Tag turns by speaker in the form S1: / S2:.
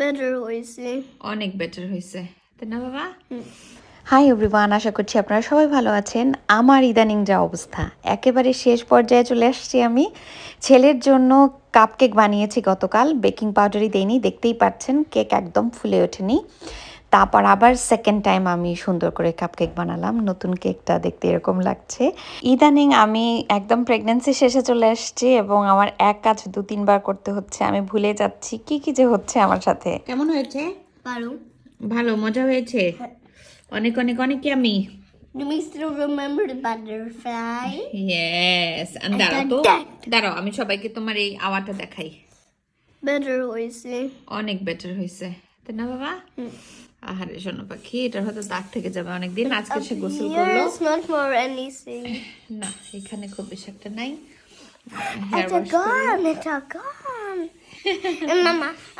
S1: better হয়েছে।
S2: অনেক better হয়েছে। তাই না বাবা?
S3: হাই এভরিওয়ান আশা করছি আপনারা সবাই ভালো আছেন। আমার ইদানিং যা অবস্থা একেবারে শেষ পর্যায়ে চলে আসছি আমি। ছেলের জন্য কাপ কেক বানিয়েছি গতকাল। বেকিং পাউডারই দেইনি দেখতেই পাচ্ছেন কেক একদম ফুলে ওঠেনি। তারপর আবার সেকেন্ড টাইম আমি সুন্দর করে কাপ কেক বানালাম। নতুন কেকটা দেখতে এরকম লাগছে। ইদানিং আমি একদম প্রেগনেন্সি শেষে চলে আসছি এবং আমার এক কাজ দু তিনবার করতে হচ্ছে। আমি ভুলে যাচ্ছি কি কি যে হচ্ছে আমার সাথে।
S2: কেমন হয়েছে?
S1: ভালো
S2: ভালো মজা হয়েছে? অনেক অনেক অনেক আমি
S1: Do we still remember the butterfly?
S2: Yes দাঁড়াও তো। দাঁড়াও আমি সবাইকে তোমার এই আওয়াটা দেখাই।
S1: Better হয়েছে।
S2: অনেক বেটার হয়েছে। তাই না বাবা? আহারে শোনো পাখি এটার হয়তো দাগ থেকে যাবে অনেকদিন আজকে সে গোসল করল. না এখানে খুব বেশি একটা নাই hair
S1: It's a gun. It's